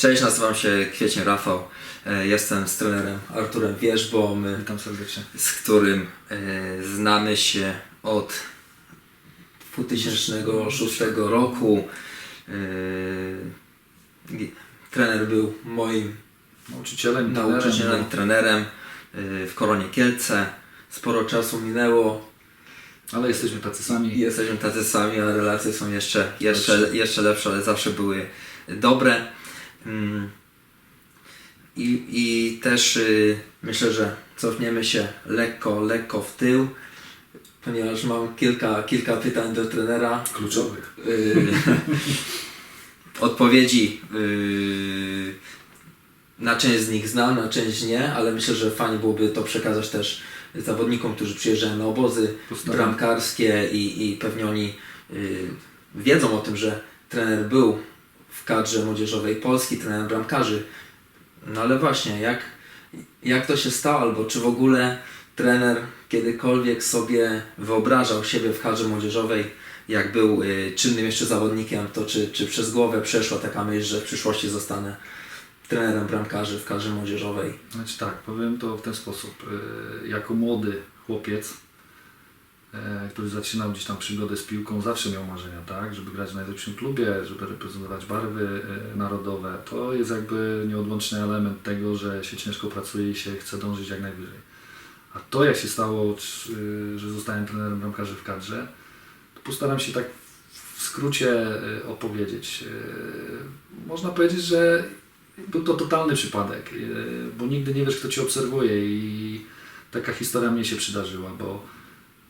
Cześć, nazywam się Kwiecień Rafał. E, Jestem z trenerem Arturem Wierzbą, e, Witam serdecznie. z którym e, znamy się od 2006 roku. Trener był moim Nauczycielem, nauczycielem, trenerem, trenerem w Koronie Kielce. Sporo czasu minęło ale jesteśmy tacy sami. jesteśmy tacy sami, a relacje są jeszcze, jeszcze, jeszcze lepsze, ale zawsze były dobre. Mm. I, i też y, myślę, że cofniemy się lekko, lekko w tył, ponieważ mam kilka, kilka pytań do trenera. Kluczowych. Y, odpowiedzi y, na część z nich znam, na część nie, ale myślę, że fajnie byłoby to przekazać też zawodnikom, którzy przyjeżdżają na obozy Postaram. bramkarskie i, i pewnie oni y, wiedzą o tym, że trener był w kadrze młodzieżowej Polski, trener bramkarzy. No ale właśnie, jak, jak to się stało, albo czy w ogóle trener kiedykolwiek sobie wyobrażał siebie w kadrze młodzieżowej, jak był y, czynnym jeszcze zawodnikiem, to czy, czy przez głowę przeszła taka myśl, że w przyszłości zostanę trenerem bramkarzy w kadrze młodzieżowej? Znaczy tak, powiem to w ten sposób. Y, Jako młody chłopiec, który zaczynał gdzieś tam przygodę z piłką, zawsze miał marzenia, tak? Żeby grać w najlepszym klubie, żeby reprezentować barwy e, narodowe. To jest jakby nieodłączny element tego, że się ciężko pracuje i się chce dążyć jak najwyżej. A to jak się stało, y, że zostałem trenerem bramkarzy w kadrze, to postaram się tak w skrócie opowiedzieć. Można powiedzieć, że był to totalny przypadek, bo nigdy nie wiesz, kto Cię obserwuje i taka historia mnie się przydarzyła, bo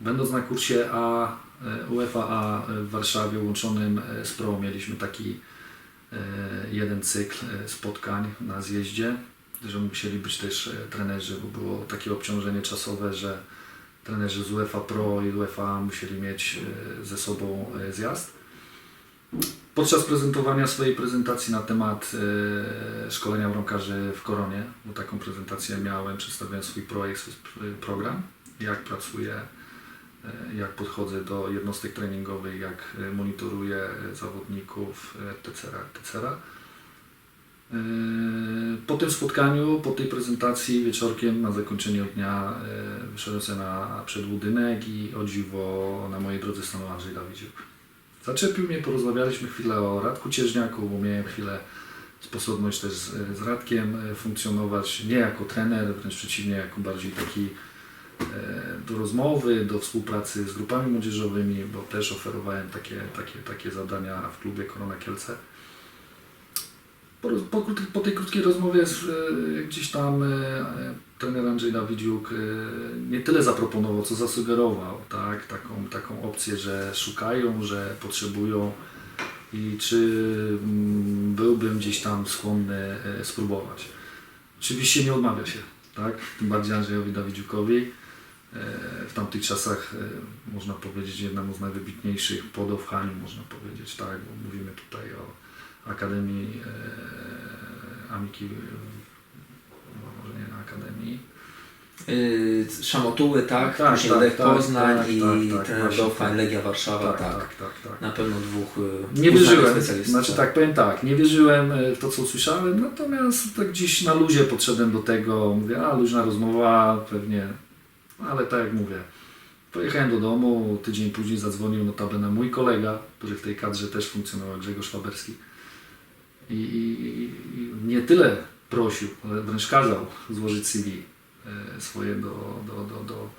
będąc na kursie A, yy, UEFA A w Warszawie łączonym yy, z PRO mieliśmy taki jeden cykl spotkań na zjeździe, że musieli być też trenerzy, bo było takie obciążenie czasowe, że trenerzy z UEFA Pro i UEFA musieli mieć ze sobą zjazd. Podczas prezentowania swojej prezentacji na temat e, szkolenia bramkarzy w Koronie, bo taką prezentację miałem, przedstawiałem swój projekt, swój program, jak pracuję, e, jak podchodzę do jednostek treningowych, jak e, monitoruję e, zawodników, e, etc., etc. E, Po tym spotkaniu, po tej prezentacji wieczorkiem na zakończenie dnia e, wyszedłem sobie na przedbudynek i o dziwo na mojej drodze stanął Andrzej Dawidziuk. Zaczepił mnie, porozmawialiśmy chwilę o Radku Cieżniaku, bo miałem chwilę sposobność też z, z Radkiem e, funkcjonować nie jako trener, wręcz przeciwnie, jako bardziej taki e, do rozmowy, do współpracy z grupami młodzieżowymi, bo też oferowałem takie, takie, takie zadania w klubie Korona Kielce. Po, po, po tej krótkiej rozmowie z, e, gdzieś tam e, e, trener Andrzej Dawidziuk e, nie tyle zaproponował, co zasugerował tak, taką, taką opcję, że szukają, że potrzebują i czy mm, byłbym gdzieś tam skłonny e, spróbować. Oczywiście nie odmawia się, tak? tym bardziej Andrzejowi Dawidziukowi. E, W tamtych czasach e, można powiedzieć jednemu z najwybitniejszych podowchani, można powiedzieć, tak, bo mówimy tutaj o Akademii e, Amiki, no może nie na Akademii, Yy, Szamotuły, tak? Tak, Później tak, Lech tak, Poznań tak, i tak, tak, tak. Legia Warszawa, tak, tak. tak, tak, tak. Na pewno dwóch yy, Nie wierzyłem, znaczy tak, powiem tak, nie wierzyłem e, w to, co usłyszałem, natomiast tak gdzieś na luzie podszedłem do tego, mówię, a luźna rozmowa, pewnie, ale tak jak mówię, pojechałem do domu, tydzień później zadzwonił notabene mój kolega, który w tej kadrze też funkcjonował, Grzegorz Faberski i, i, i nie tyle prosił, ale wręcz kazał złożyć CV e, swoje do, do, do, do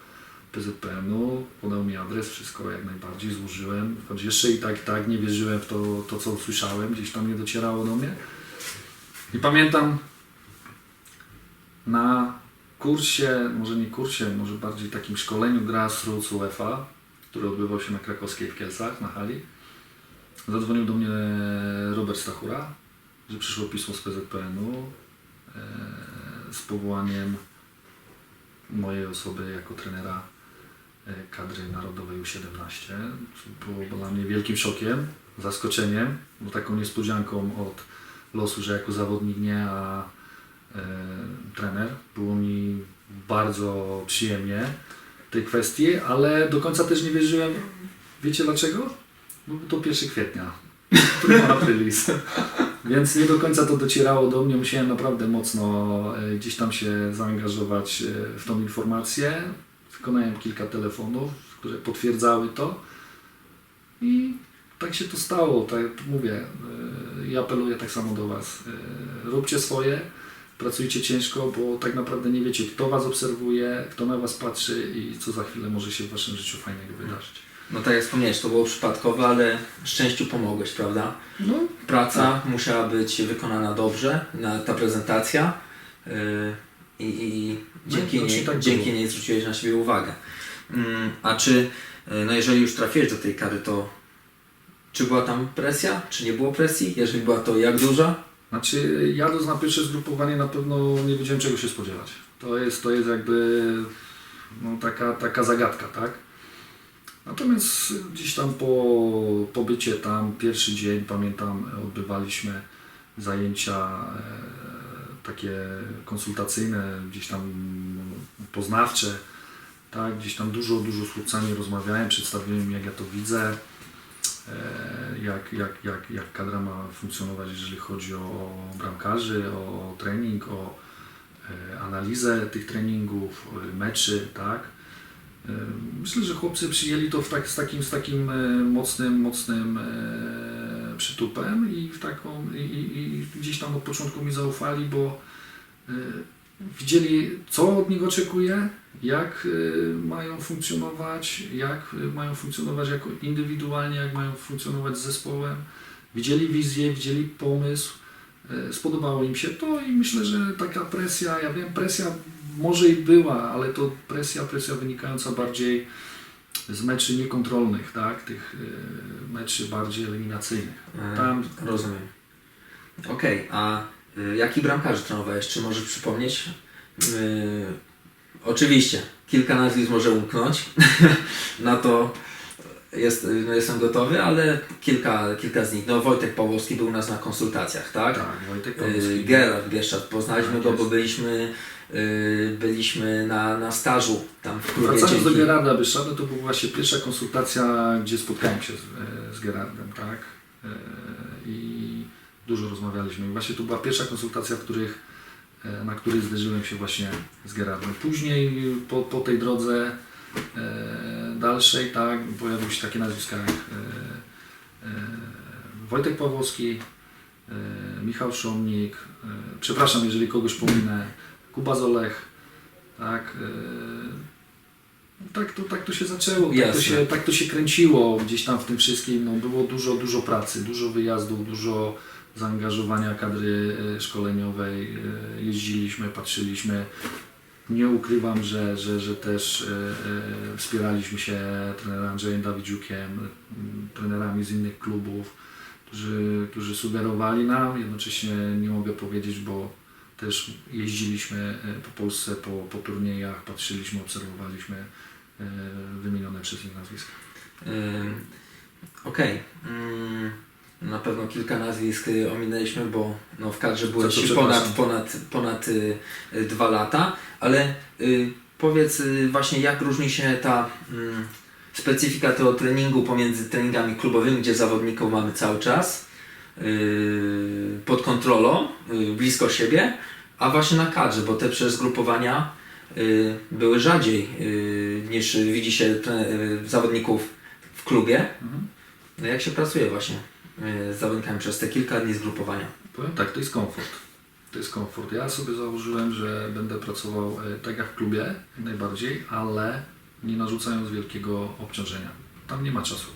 PZPN-u, podał mi adres, wszystko jak najbardziej złożyłem, choć jeszcze i tak, i tak nie wierzyłem w to, to, co usłyszałem, gdzieś tam nie docierało do mnie. I pamiętam na kursie, może nie kursie, może bardziej takim szkoleniu grassroots UEFA, który odbywał się na krakowskiej w Kielcach, na hali, zadzwonił do mnie Robert Stachura, że przyszło pismo z PZPN-u e, z powołaniem mojej osoby jako trenera e, kadry narodowej U17. Co było dla mnie wielkim szokiem, zaskoczeniem, bo taką niespodzianką od losu, że jako zawodnik nie, a e, trener. Było mi bardzo przyjemnie tej kwestii, ale do końca też nie wierzyłem. Wiecie dlaczego? Bo to 1 kwietnia. Prima aprilis. Więc nie do końca to docierało do mnie. Musiałem naprawdę mocno e, gdzieś tam się zaangażować e, w tą informację. Wykonałem kilka telefonów, które potwierdzały to. I tak się to stało. Tak mówię, e, i apeluję tak samo do Was. Róbcie swoje, pracujcie ciężko, bo tak naprawdę nie wiecie, kto Was obserwuje, kto na Was patrzy i co za chwilę może się w Waszym życiu fajnego wydarzyć. No tak jak wspomniałeś, to było przypadkowe, ale szczęściu pomogłeś, prawda? No, Praca musiała być wykonana dobrze, na, ta prezentacja yy, i, i dzięki, No, niej, tak dzięki było. niej zwróciłeś na siebie uwagę. Mm, a czy, yy, no jeżeli już trafiłeś do tej kary, to czy była tam presja, czy nie było presji? Jeżeli była, to jak duża? Znaczy, jadąc na pierwsze zgrupowanie na pewno nie wiedziałem czego się spodziewać. To jest, to jest jakby no, taka, taka zagadka, tak? Natomiast gdzieś tam po pobycie tam, pierwszy dzień, pamiętam, odbywaliśmy zajęcia e, takie konsultacyjne, gdzieś tam poznawcze, tak? Gdzieś tam dużo, dużo z chłopcami rozmawiałem, przedstawiłem jak ja to widzę, jak, jak, jak, jak kadra ma funkcjonować, jeżeli chodzi o bramkarzy, o trening, o e, analizę tych treningów, e, meczy, tak. E, Myślę, że chłopcy przyjęli to w tak, z takim, z takim e, mocnym, mocnym e, przytupem i, w taką, i, i, i gdzieś tam od początku mi zaufali, bo e, widzieli, co od nich oczekuję, jak e, mają funkcjonować, jak e, mają funkcjonować jako indywidualnie, jak mają funkcjonować z zespołem. Widzieli wizję, widzieli pomysł, e, spodobało im się to i myślę, że taka presja, ja wiem, presja może i była, ale to presja, presja wynikająca bardziej z meczy niekontrolnych, tak, tych e, meczy bardziej eliminacyjnych. Yy, Tam Rozumiem. Okej, a y, jaki bramkarzy trenowałeś? Czy możesz przypomnieć? Yy, oczywiście, kilka nazwisk może umknąć. Na to jest, y, no jestem gotowy, ale kilka, kilka z nich. No Wojtek Pawłowski był u nas na konsultacjach, tak? tak, Wojtek Yy, Pawłowski. Gerard Bieszczad, poznaliśmy Tak go, bo byliśmy, yy, byliśmy na, na stażu tam w klubie Wracając do Gerarda Byszada, to była właśnie pierwsza konsultacja, gdzie spotkałem się z, e, z Gerardem, tak? E, I dużo rozmawialiśmy. I właśnie to była pierwsza konsultacja, w których, e, na której zderzyłem się właśnie z Gerardem. Później po, po tej drodze e, dalszej, tak, pojawiły się takie nazwiska jak e, e, Wojtek Pawłowski, e, Michał Szomnik, e, przepraszam, jeżeli kogoś pominę, Kuba Zolech, tak, e, tak, to, tak to się zaczęło, tak to się, tak to się kręciło gdzieś tam w tym wszystkim, no, było dużo, dużo pracy, dużo wyjazdów, dużo zaangażowania kadry e, szkoleniowej, e, jeździliśmy, patrzyliśmy, nie ukrywam, że, że, że też e, wspieraliśmy się trenerem Andrzejem Dawidziukiem, m, trenerami z innych klubów, którzy, którzy sugerowali nam. Jednocześnie nie mogę powiedzieć, bo też jeździliśmy po Polsce po, po turniejach, patrzyliśmy, obserwowaliśmy wymienione przez nich nazwiska. Okej. Ym, Na pewno kilka nazwisk y, ominęliśmy, bo no, w kadrze Za to ponad, ponad, ponad y, y, dwa lata, ale y, powiedz y, właśnie jak różni się ta ym, specyfika tego treningu pomiędzy treningami klubowymi, gdzie zawodników mamy cały czas y, pod kontrolą, y, blisko siebie, a właśnie na kadrze, bo te przecież zgrupowania y, były rzadziej y, niż widzi się y, zawodników w klubie. Mhm. No jak się pracuje właśnie y, z zawodnikami przez te kilka dni zgrupowania? Powiem tak, to jest komfort. To jest komfort. Ja sobie założyłem, że będę pracował e, tak jak w klubie, najbardziej, ale nie narzucając wielkiego obciążenia. Tam nie ma czasu.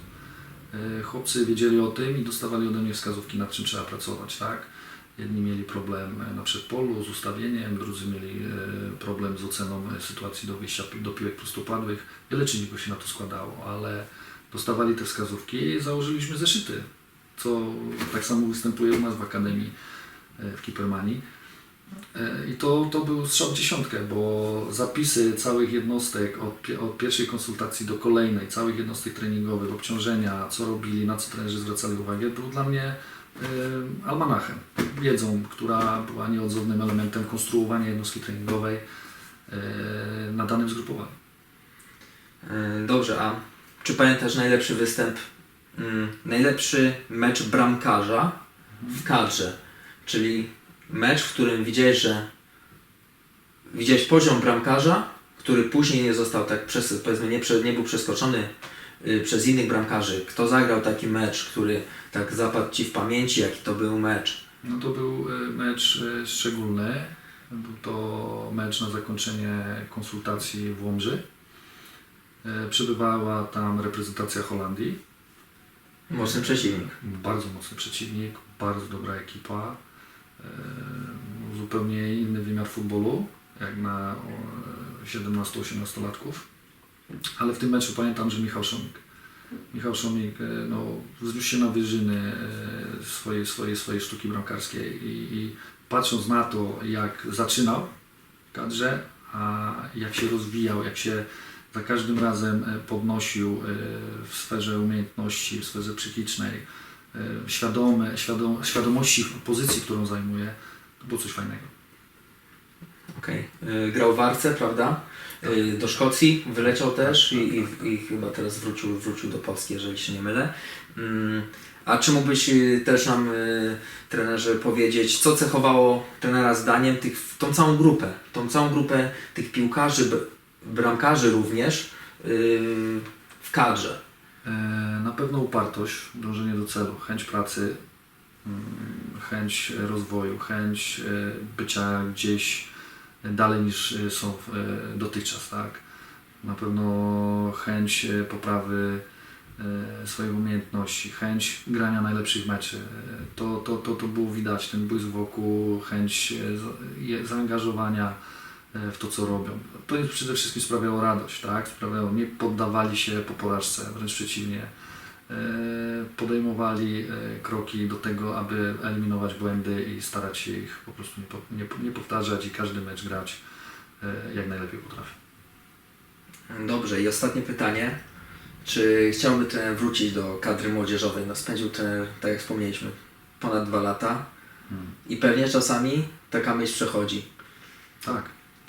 E, Chłopcy wiedzieli o tym i dostawali ode mnie wskazówki, nad czym trzeba pracować, tak? Jedni mieli problem e, na przedpolu z ustawieniem, drudzy mieli e, problem z oceną e, sytuacji do wyjścia do piłek prostopadłych. Wiele czynników się na to składało, ale dostawali te wskazówki i założyliśmy zeszyty, co tak samo występuje u nas w Akademii e, w Kipermanii. E, I to, to był strzał w dziesiątkę, bo zapisy całych jednostek od, od pierwszej konsultacji do kolejnej, całych jednostek treningowych, obciążenia, co robili, na co trenerzy zwracali uwagę, był dla mnie e, almanachem, wiedzą, która była nieodzownym elementem konstruowania jednostki treningowej e, na danym zgrupowaniu. Y, Dobrze, a czy pamiętasz najlepszy występ, mm, najlepszy mecz bramkarza w kadrze, czyli mecz, w którym widziałeś, że widziałeś poziom bramkarza, który później nie został tak przez, powiedzmy nie, nie był przeskoczony y, przez innych bramkarzy. Kto zagrał taki mecz, który tak zapadł Ci w pamięci, jaki to był mecz? No to był e, mecz e, szczególny. Był to mecz na zakończenie konsultacji w Łomży. Przybywała tam reprezentacja Holandii. Mocny przeciwnik. Bardzo mocny przeciwnik, bardzo dobra ekipa. E, Zupełnie inny wymiar futbolu, jak na o, 17-18 latków. Ale w tym meczu pamiętam, że Michał Szomik. Michał Szomik e, no, wzniósł się na wyżyny e, swojej, swojej, swojej sztuki bramkarskiej i, i patrząc na to, jak zaczynał w kadrze, a jak się rozwijał, jak się za każdym razem e, podnosił e, w sferze umiejętności, w sferze psychicznej, e, świadome, świadom, świadomości pozycji, którą zajmuje, to było coś fajnego. Okej. Y, Grał w Arce, prawda? Do Szkocji wyleciał też i, i, i chyba teraz wrócił, wrócił do Polski, jeżeli się nie mylę. Mm, A czy mógłbyś też nam, trenerze, powiedzieć, co cechowało trenera zdaniem tych, tą całą grupę, tą całą grupę tych piłkarzy, bramkarzy również y, w kadrze? E, Na pewno upartość, dążenie do celu, chęć pracy, mm, chęć rozwoju, chęć e, bycia gdzieś dalej niż są e, dotychczas, tak? Na pewno chęć poprawy swoich umiejętności, chęć grania najlepszych meczy. To, to, to, to było widać, ten błysk wokół, chęć zaangażowania w to, co robią. To przede wszystkim sprawiało radość, tak? Sprawiało, nie poddawali się po porażce, wręcz przeciwnie. E, Podejmowali e, kroki do tego, aby eliminować błędy i starać się ich po prostu nie, po- nie, po- nie powtarzać i każdy mecz grać e, jak najlepiej potrafi. Dobrze, i ostatnie pytanie. Czy chciałby trener wrócić do kadry młodzieżowej? No spędził trener, tak jak wspomnieliśmy, ponad dwa lata Hmm. i pewnie czasami taka myśl przechodzi. Tak,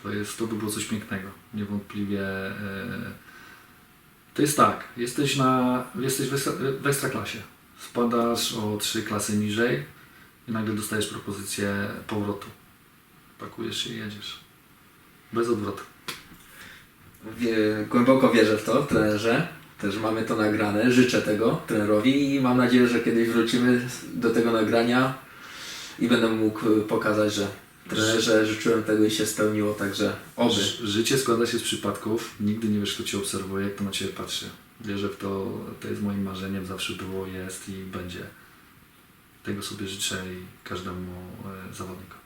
to, jest, to by było coś pięknego. Niewątpliwie. E, to jest tak, jesteś, na, jesteś w, ekstra, w ekstraklasie. Spadasz o trzy klasy niżej i nagle dostajesz propozycję powrotu. Pakujesz się i jedziesz. Bez odwrotu. Wie, głęboko wierzę w to, trenerze. Też mamy to nagrane. Życzę tego trenerowi i mam nadzieję, że kiedyś wrócimy do tego nagrania i będę mógł pokazać, że trenerze życzyłem tego i się spełniło, także oby. Życie składa się z przypadków. Nigdy nie wiesz, kto Cię obserwuje, kto na Ciebie patrzy. Wierzę w to, to jest moim marzeniem, zawsze było, jest i będzie. Tego sobie życzę i każdemu e, zawodnikowi.